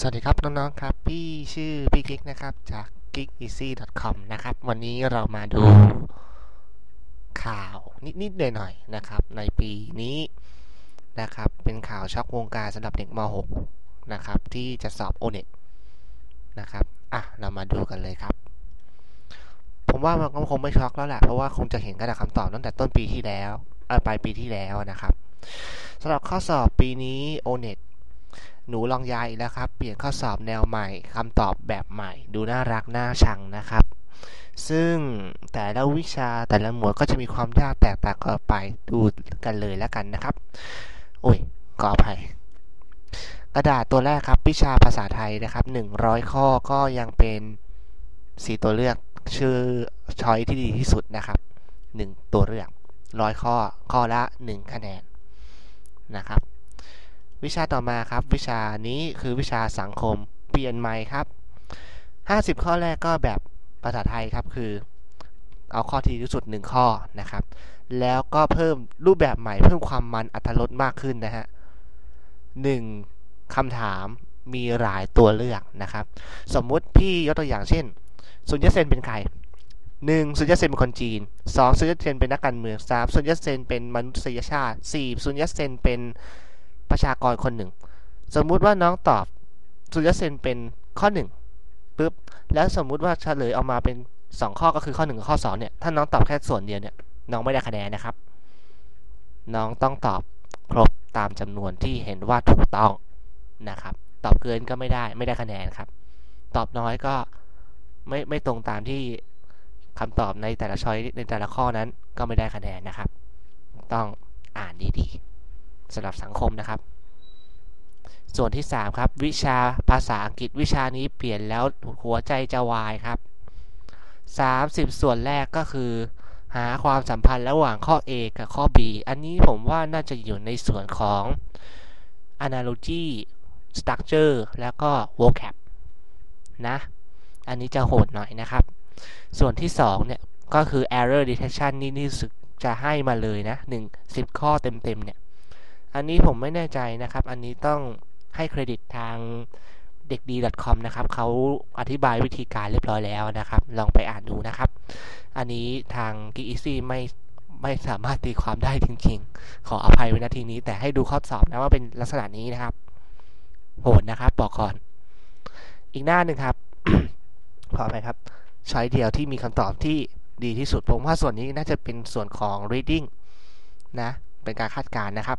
สวัสดีครับ น้อง ๆ ครับ พี่ชื่อพี่กิ๊กนะครับ จาก geekeasy.com นะครับ วันนี้เรามาดูข่าวนิด ๆ หน่อย ๆ นะครับ ในปีนี้นะครับ เป็นข่าวช็อกวงการสำหรับเด็กม .6 นะครับ ที่จะสอบ o n e t นะครับ อะ เรามาดูกันเลยครับ ผมว่ามันก็คงไม่ช็อกแล้วแหละ เพราะว่าคงจะเห็นกระดาษคำตอบตั้งแต่ต้นปีที่แล้วปลายปีที่แล้วนะครับสำหรับข้อสอบปีนี้ o n e t หนูลองยายอีกแล้วครับ เปลี่ยนข้อสอบแนวใหม่คำตอบแบบใหม่ ดูน่ารักน่าชังนะครับ ซึ่งแต่ละวิชาแต่ละหมวดก็จะมีความยากแตกต่างกันไปดูกันเลยแล้วกันนะครับ โอ้ยขออภัยกระดาษตัวแรกครับ วิชาภาษาไทยนะครับ 100 ข้อก็ยังเป็นสีตัวเลือกชื่อช้อยที่ดีที่สุดนะครับ 1 ตัวเลือกร้อยข้อข้อละ 1 คะแนนนะครับ วิชาต่อมาครับ วิชานี้คือวิชาสังคม เปลี่ยนใหม่ครับ 50 ข้อแรกก็แบบภาษาไทยครับ คือ เอาข้อที่ดีที่สุด 1 ข้อนะครับ แล้วก็เพิ่มรูปแบบใหม่ เพิ่มความมันอัตรสมากขึ้นนะฮะหนึ่งคำถามมีหลายตัวเลือกนะครับ สมมุติพี่ยกตัวอย่างเช่นซุนยัตเซนเป็นใครหนึ่งซุนยัตเซนเป็นคนจีนสองซุนยัตเซนเป็นนักการเมืองสามซุนยัตเซนเป็นมนุษยชาติสี่ซุนยัตเซนเป็น ประชากรคนหนึ่ง สมมุติว่าน้องตอบสุญญเซนเป็นข้อ1ปุ๊บแล้วสมมุติว่าเฉลยออกมาเป็น 2 ข้อก็คือข้อ1กับข้อ2เนี่ยถ้าน้องตอบแค่ส่วนเดียวเนี่ยน้องไม่ได้คะแนนนะครับ น้องต้องตอบครบตามจำนวนที่เห็นว่าถูกต้องนะครับ ตอบเกินก็ไม่ได้ไม่ได้คะแนนครับ ตอบน้อยก็ไม่ไม่ตรงตามที่คำตอบในแต่ละช้อยในแต่ละข้อนั้นก็ไม่ได้คะแนนนะครับ ต้องอ่านดีๆ สำหรับสังคมนะครับ ส่วนที่ 3 ครับ วิชาภาษาอังกฤษวิชานี้เปลี่ยนแล้วหัวใจจะวายครับ 30 ส่วนแรกก็คือ หาความสัมพันธ์ระหว่างข้อ A กับข้อ B อันนี้ผมว่าน่าจะอยู่ในส่วนของ analogy structure แล้วก็ vocab นะ อันนี้จะโหดหน่อยนะครับ ส่วนที่ 2 เนี่ย ก็คือ error detection นี่นี่สึกจะให้มาเลยนะ 1 10 ข้อเต็มๆเนี่ย อันนี้ผมไม่แน่ใจนะครับ อันนี้ต้องให้เครดิตทางเด็กดี .com นะครับเขาอธิบายวิธีการเรียบร้อยแล้วนะครับ ลองไปอ่านดูนะครับ อันนี้ทาง g e e a ไม่ไม่สามารถตีความได้จริงๆ ขออภัยไว้นาทีนี้ แต่ให้ดูข้อสอบนะว่าเป็นลักษณะนี้นะครับ โหดนะครับ บอกก่อน อีกหน้าหนึ่งครับ ขออภัยครับใช้เดียวที่มีคำตอบที่ดีที่สุด ผมว่าส่วนนี้น่าจะเป็นส่วนของ reading นะ เป็นการคาดการณ์นะครับ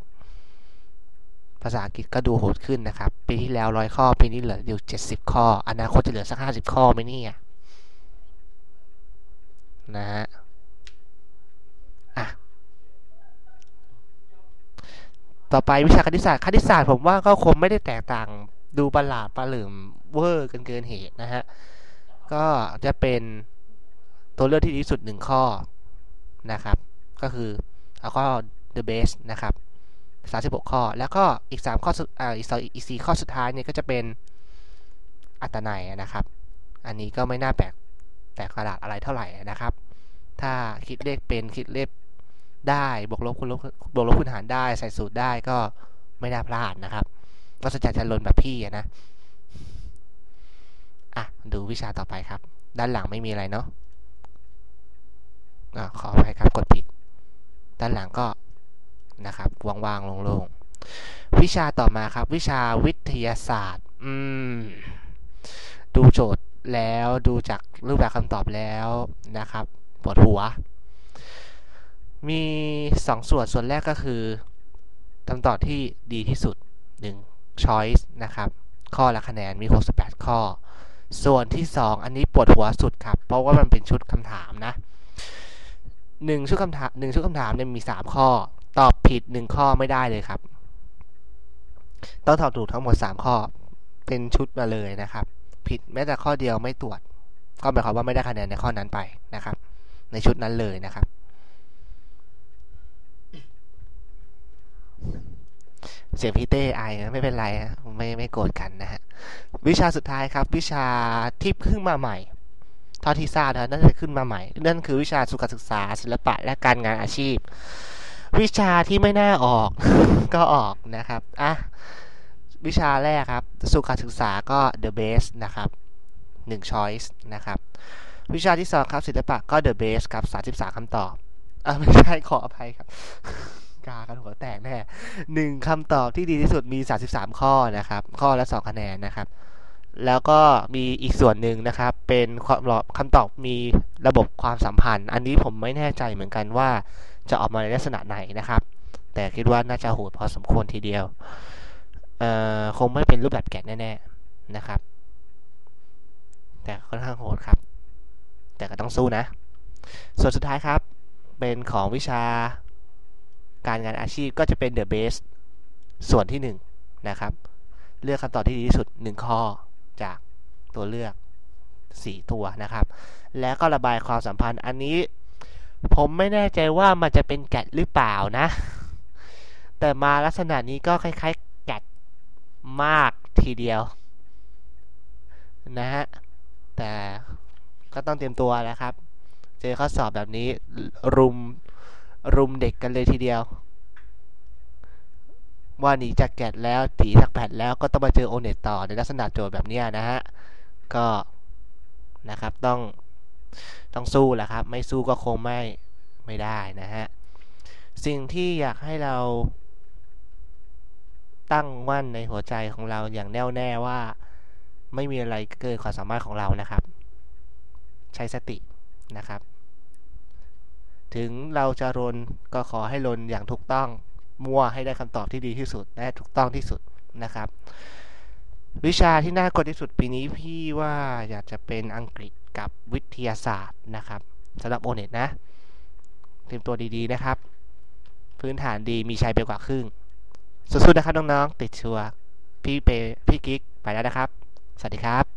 ภาษาอังกฤษก็ดูโหดขึ้นนะครับ ปีที่แล้วร้อยข้อ ปีนี้เหลืออยู่เจ็ดสิบข้อ อนาคตจะเหลือสักห้าสิบข้อไหมเนี่ยนะฮะอะต่อไปวิชาคณิตศาสตร์คณิตศาสตร์ผมว่าก็คงไม่ได้แตกต่างดูประหลาดประหลืมเวอร์กันเกินเหตุนะฮะ ก็จะเป็นตัวเลือกที่ดีที่สุดหนึ่งข้อนะครับ ก็คือเอาข้อ the best นะครับ 36 ข้อ แล้วก็อีก 3 ข้ออ่าอีกอีก4ข้อสุดท้ายเนี่ยก็จะเป็นอัตนัยนะครับ อันนี้ก็ไม่น่าแปลกแปลกประหลาดอะไรเท่าไหร่นะครับ ถ้าคิดเลขเป็นคิดเลขได้บวกลบคูณลบบวกลบคูณหารได้ใส่สูตรได้ก็ไม่น่าพลาดนะครับ ก็จะจัดลนแบบพี่นะอะดูวิชาต่อไปครับ ด้านหลังไม่มีอะไรเนาะอะขออภัยครับกดผิด ด้านหลังก็ นะครับว่างๆโล่งๆวิชาต่อมาครับวิชาวิทยาศาสตร์อืมดูโจทย์แล้วดูจากรูปแบบคำตอบแล้วนะครับปวดหัว มี2ส่วนส่วนแรกก็คือคำตอบที่ดีที่สุด 1 choice นะครับ ข้อละคะแนนมี 68 ข้อ ส่วนที่ 2 อันนี้ปวดหัวสุดครับ เพราะว่ามันเป็นชุดคำถามนะหนึ่งชุดคำถามหนึ่งชุดคำถามเนี่ยมี 3 ข้อ ผิดหนึ่งข้อไม่ได้เลยครับ ต้องตอบถูกทั้งหมด 3 ข้อ เป็นชุดมาเลยนะครับ ผิดแม้แต่ข้อเดียวไม่ตรวจ ก็หมายความว่าไม่ได้คะแนนในข้อนั้นไปนะครับ ในชุดนั้นเลยนะครับ เสียงพี่เต้ไอไม่เป็นไรนะไม่ไม่โกรธกันนะฮะ วิชาสุดท้ายครับ วิชาที่เพิ่งมาใหม่เท่าที่ทราบนะนั่นจะขึ้นมาใหม่ นั่นคือวิชาสุขศึกษาศิลปะและการงานอาชีพ วิชาที่ไม่น่าออก ก็ออกนะครับ อะ วิชาแรกครับ สุขศึกษาก็ the best นะครับ1 choice นะครับ วิชาที่ 2 ครับ ศิลปะก็ the best ครับ33คำตอบอ่าไม่ใช่ขออภัยครับ กากันหัวแตกแน่หนึ่งคำตอบที่ดีที่สุดมี 33 ข้อนะครับ ข้อละ 2 คะแนนนะครับ แล้วก็มีอีกส่วนหนึ่งนะครับ เป็นคำตอบมีระบบความสัมพันธ์ อันนี้ผมไม่แน่ใจเหมือนกันว่า จะออกมาในลักษณะไหนนะครับ แต่คิดว่าน่าจะโหดพอสมควรทีเดียวคงไม่เป็นรูปแบบแกะแน่ๆนะครับ แต่ค่อนข้างโหดครับ แต่ก็ต้องสู้นะ ส่วนสุดท้ายครับเป็นของวิชาการงานอาชีพก็จะเป็น the best ส่วนที่1นนะครับ เลือกคำตอบที่ดีที่สุด 1 ข้อจากตัวเลือก 4 ตัวนะครับ แล้วก็ระบายความสัมพันธ์อันนี้ ผมไม่แน่ใจว่ามันจะเป็นแกะหรือเปล่านะ แต่มาลักษณะนี้ก็คล้ายๆแกะมากทีเดียว นะฮะ แต่ก็ต้องเตรียมตัวนะครับ เจอข้อสอบแบบนี้รุมรุมเด็กกันเลยทีเดียว ว่าหนีจากแกดแล้วตีจากแพดแล้วก็ต้องมาเจอโอเน็ตต่อในลักษณะโจทย์แบบนี้นะฮะ ก็นะครับต้อง ต้องสู้แหละครับ ไม่สู้ก็คงไม่ไม่ได้นะฮะ สิ่งที่อยากให้เราตั้งมั่นในหัวใจของเราอย่างแน่วแน่ว่า ไม่มีอะไรเกินความสามารถของเรานะครับ ใช้สตินะครับ ถึงเราจะรนก็ขอให้รนอย่างถูกต้องมั่วให้ได้คำตอบที่ดีที่สุดและถูกต้องที่สุดนะครับ วิชาที่น่ากดที่สุดปีนี้พี่ว่าอยากจะเป็นอังกฤษ กับวิทยาศาสตร์นะครับสำหรับโอเน็ตนะเตรียมตัวดีๆนะครับ พื้นฐานดีมีชัยไปกว่าครึ่งสู้ๆนะครับน้องๆติดชัวพี่เปพี่กิ๊กไปแล้วนะครับ สวัสดีครับ